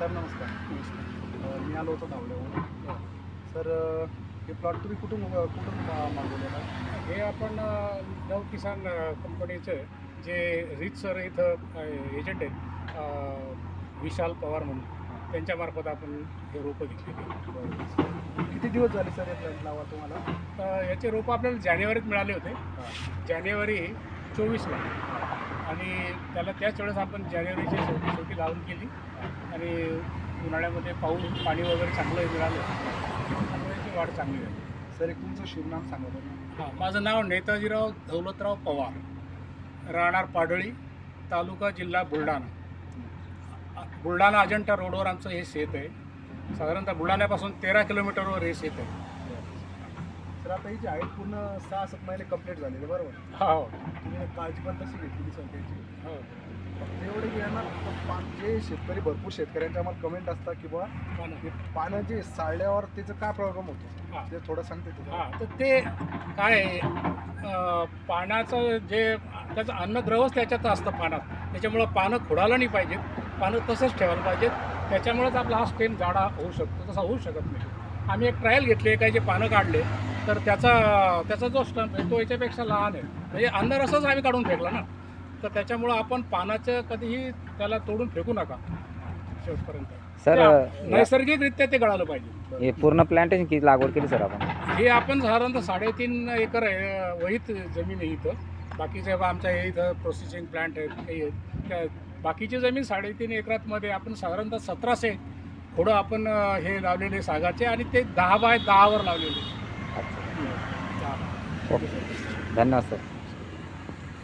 Sir नमस्कार. मी आलो होतो धावल्यावर सर हे प्लॉट तुम्ही कुठून कुठून मागवलेला आहे? हे आपण नव किसान कंपनीचं जे रीत सर इथं एजंट आहेत अ, विशाल पवार म्हणून. त्यांच्यामार्फत आपण हे रोपं घेतलेली बरं. किती दिवस झाले सर हे प्लॉट लावा तुम्हाला? तर याचे रोपं आपल्याला जानेवारीत मिळाले होते. जानेवारी चोवीसला. आणि त्याला त्याच वेळेस आपण जानेवारीची शेवटी शेवटी लावून केली. आणि उन्हाळ्यामध्ये पाऊस पाणी वगैरे चांगलं मिळालं त्यामुळे याची वाढ चांगली झाली. सर एक तुमचं शिवनाम सांगा बरं. हां माझं नाव नेताजीराव दौलतराव पवार राहणार पाडळी तालुका जिल्हा बुलढाणा. बुलढाणा अजंठा रोडवर आमचं हे शेत आहे. साधारणतः बुलढाण्यापासून तेरा किलोमीटरवर हे शेत आहे. सर आता ही जी आहे पूर्ण सहा सात महिने कंप्लीट झालेले बरोबर? हा. तुम्ही काळजी पण तशी घेतली सर त्याची हो. जे शेतकरी भरपूर शेतकऱ्यांचे आम्हाला कमेंट असतात की बुवा हो पानं जे साळल्यावर त्याचं काय प्रॉब्लेम. होतो? ते थोडं सांगते हा तर ते काय अं, पानाचं जे त्याचं अन्नद्रवच त्याच्यात असतं पानात. त्याच्यामुळं पानं खोडायला नाही पाहिजेत. पानं तसंच ठेवायला पाहिजेत. त्याच्यामुळेच आपला हा स्टेम जाडा होऊ शकतो. तसा होऊ शकत नाही. आम्ही एक ट्रायल घेतली काही जे पानं काढले तर त्याचा त्याचा जो स्टंप आहे तो याच्यापेक्षा लहान आहे. म्हणजे अन्नरसच आम्ही काढून फेकला ना. तर त्याच्यामुळं आपण पानाचं कधीही त्याला तोडून फेकू नका. शेवटपर्यंत. सर नैसर्गिकरित्या ते गळालं पाहिजे. हे पूर्ण प्लांटेशन किती लागवड केली सर आपण? हे आपण साधारणतः साडेतीन एकर आहे वहीत जमीन आहे इथं. बाकीचे आमच्या हे इथं प्रोसेसिंग प्लांट आहेत काही आहेत. त्या बाकीची जमीन साडेतीन एकरातमध्ये आपण साधारणतः सतराशे खोडं आपण हे लावलेले सागाचे आणि ते दहा बाय दहावर लावलेले अच्छा. दहा. ओके. धन्यवाद सर.